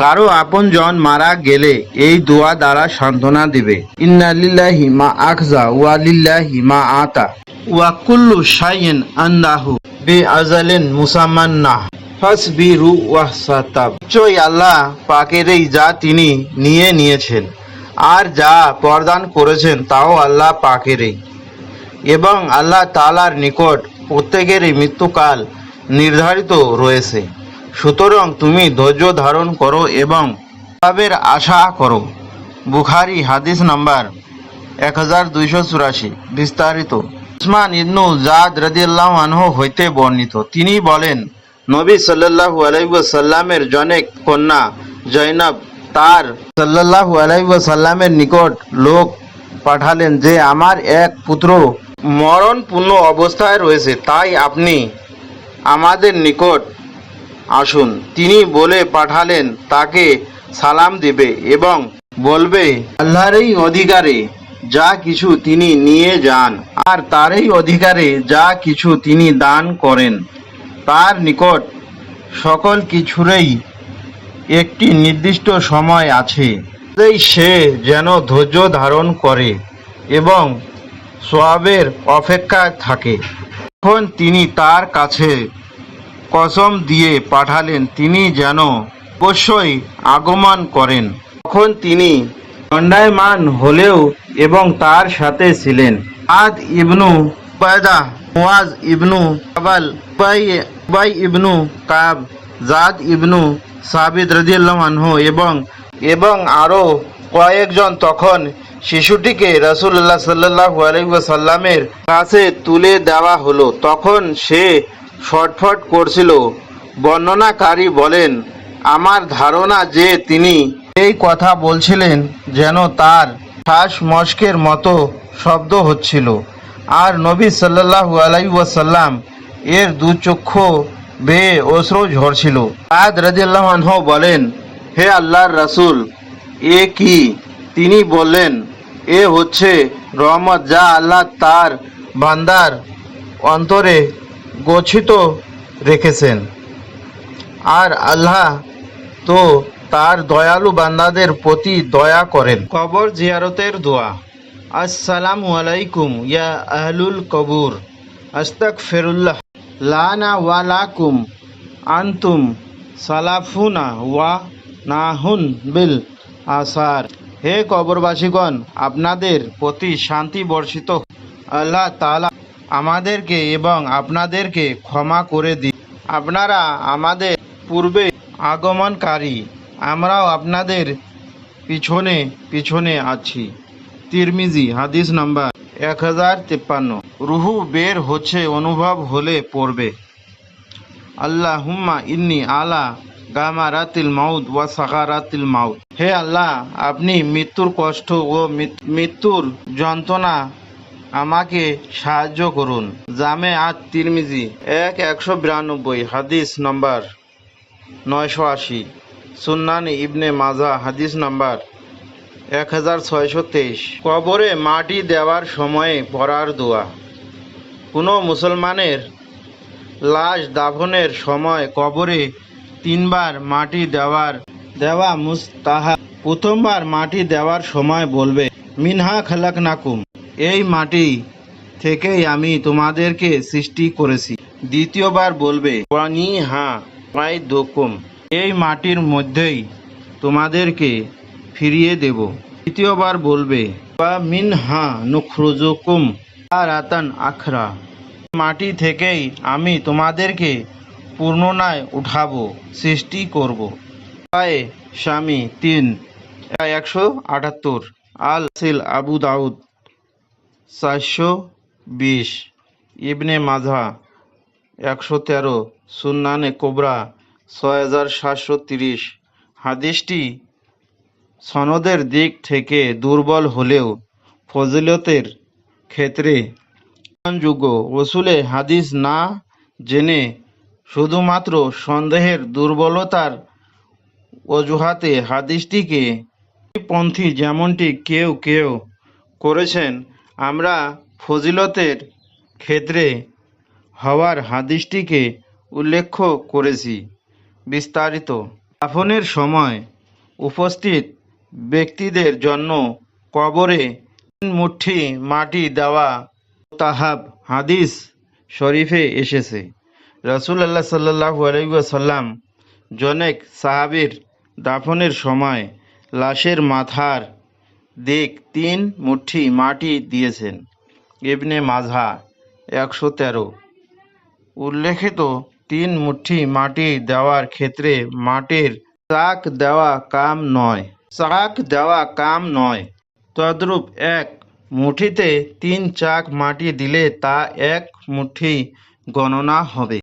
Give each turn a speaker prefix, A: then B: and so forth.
A: কারও আপনজন মারা গেলে এই দোয়া দ্বারা সান্ত্বনা দিবে। ইন্নালিল্লাহি মা আখজা ওয়া লিল্লাহি মা আতা। ওয়া কুল্লু শাইইন আন্দাহু। বি আজালিন মুসাম্মান্না ফাসবিরু ওয়াহসাতাব নিশ্চয়ই আল্লাহ পাকেরই যা তিনি নিয়ে নিয়েছেন, আর যা প্রদান করেছেন তাও আল্লাহ পাকেরই। এবং আল্লাহ তালার নিকট প্রত্যেকেরই মৃত্যুকাল নির্ধারিত রয়েছে। সুতরাং তুমি ধৈর্য ধারণ করো এবং লাভের আশা করো। বুখারি হাদিস নাম্বার এক হাজার দুইশো চুরাশি, বিস্তারিত। উসমান ইবনু জাদ রদিয়াল্লাহ আনহু হইতে বর্ণিত। তিনি বলেন, নবী সাল্লাল্লাহু আলাইহি সাল্লামের জনেক কন্যা জৈনব তার সাল্লাল্লাহু আলাইহি সাল্লামের নিকট লোক পাঠালেন যে, আমার এক পুত্র মরণপূর্ণ অবস্থায় রয়েছে, তাই আপনি আমাদের নিকট আসুন, তিনি বলে পাঠালেন, তাকে সালাম দেবে এবং বলবে, আল্লাহরই অধিকারে যা কিছু তিনি নিয়ে যান, আর তারই অধিকারে যা কিছু তিনি দান করেন, তার নিকট সকল কিছুরই একটি নির্দিষ্ট সময় আছে। সে যেন ধৈর্য ধারণ করে এবং সোয়াবের অপেক্ষায় থাকে। তখন তিনি তার কাছে কসম দিয়ে পাঠালেন, তিনি যেন অবশ্যই আগমন করেন। তখন তিনি দণ্ডায়মান হলেও এবং তার সাথে ছিলেন। আদ ইবনু উবায়দা মুয়াজ ইবনু কাবাল, উবাই ইবনু কাব, জাদ ইবনু সাবিদ রদিয়াল্লাহ এবং এবং আরও কয়েকজন তখন শিশুটিকে রাসূলুল্লাহ সাল্লাল্লাহু আলাইহি ওয়াসাল্লামের কাছে তুলে দেওয়া হলো। তখন সে ছটফট করছিল। বর্ণনাকারী বলেন, আমার ধারণা যে তিনি এই কথা বলছিলেন যেন তার শ্বাস মস্কের মতো শব্দ হচ্ছিল। আর নবী সাল্লাল্লাহু আলাইহি ওয়াসাল্লাম এর দু চক্ষু বেয়ে অশ্রু ঝরছিল। আদ রাদিয়াল্লাহু আনহু বলেন, হে আল্লাহর রাসূল, এ কি? তিনি বললেন, এ হচ্ছে রহমত যা আল্লাহ তার বান্দার অন্তরে গচ্ছিত রেখেছেন। আর আল্লাহ তো তার দয়ালু বান্দাদের প্রতি দয়া করেন। কবর জিয়ারতের দোয়া। আসসালামু আলাইকুম, ইয়া আহলুল কবুর। আস্তাক ফেরুল্লাহ লানা ওয়ালাকুম আন্তুম সালাফুনা ওয়া নাহুন বিল আসার। হে কবরবাসীগণ, আপনাদের প্রতি শান্তি বর্ষিত আল্লাহ তাআলা আমাদেরকে এবং আপনাদেরকে ক্ষমা করে দিন। আপনারা আমাদের পূর্বে আগমনকারী, আমরাও আপনাদের পিছনে পিছনে আছি। তিরমিজি, হাদিস নাম্বার এক হাজার তিপ্পান্ন। রুহু বের হচ্ছে, অনুভব হলে পড়বে। আল্লাহ হুম্মা ইন্নি আলা গামারাতিল মাউদ ওয়া সাগারাতিল মাউদ হে আল্লাহ, আপনি মৃত্যুর কষ্ট ও মৃত্যুর যন্ত্রণা আমাকে সাহায্য করুন। জামে আত তিরমিজি, এক একশো বিরানব্বই, হাদিস নম্বর নয়শো আশি, সুন্নানি ইবনে মাজা, হাদিস নাম্বার এক হাজার ছয়শো তেইশ। কবরে মাটি দেওয়ার সময়ে পড়ার দোয়া। কোনো মুসলমানের লাশ দাফনের সময় কবরে তিনবার মাটি দেওয়ার, দেওয়া মুস্তাহা প্রথমবার মাটি দেওয়ার সময় বলবে, মিনহা খালাক নাকুম এই মাটি থেকেই আমি তোমাদেরকে সৃষ্টি করেছি। দ্বিতীয়বার বলবে, ওয়ানি হা প্রায় দোকুম। এই মাটির মধ্যেই তোমাদেরকে ফিরিয়ে দেব। তৃতীয়বার বলবে বা মিন হা নুখরুজুকুম রাতান আখরা। মাটি থেকেই আমি তোমাদেরকে পূর্ণনায় উঠাবো, সৃষ্টি করব। পায়ে স্বামী তিন, একশো আটাত্তর। আল সিল আবু দাউদ। চারশো বিশ। ইবনে মাঝা একশো তেরো। সুন্নানে কোবরা, ছয় হাজার সাতশো তিরিশ। হাদিসটি সনদের দিক থেকে দুর্বল হলেও ফজিলতের ক্ষেত্রে গ্রহণযোগ্য। ওসুলে হাদিস না জেনে শুধুমাত্র সন্দেহের দুর্বলতার অজুহাতে হাদিসটিকে পন্থী যেমনটি কেউ কেউ করেছেন আমরা ফজিলতের ক্ষেত্রে হওয়ার হাদিসটিকে উল্লেখ করেছি। বিস্তারিত। দাফনের সময় উপস্থিত ব্যক্তিদের জন্য কবরে তিন মুঠি মাটি দেওয়া তাহাব হাদিস শরীফে এসেছে। রসুল্লাহ সাল্লাহু আলাইসাল্লাম জনেক সাহাবির দাফনের সময় লাশের মাথার দিক তিন মুঠি মাটি দিয়েছেন ইবনে মাঝা একশো তেরো। উল্লেখিত তিন মুঠি মাটি দেওয়ার ক্ষেত্রে মাটির চাক দেওয়া কাম নয়। চাক দেওয়া কাম নয়। তদ্রূপ এক মুঠিতে তিন চাক মাটি দিলে তা এক মুঠি গণনা হবে।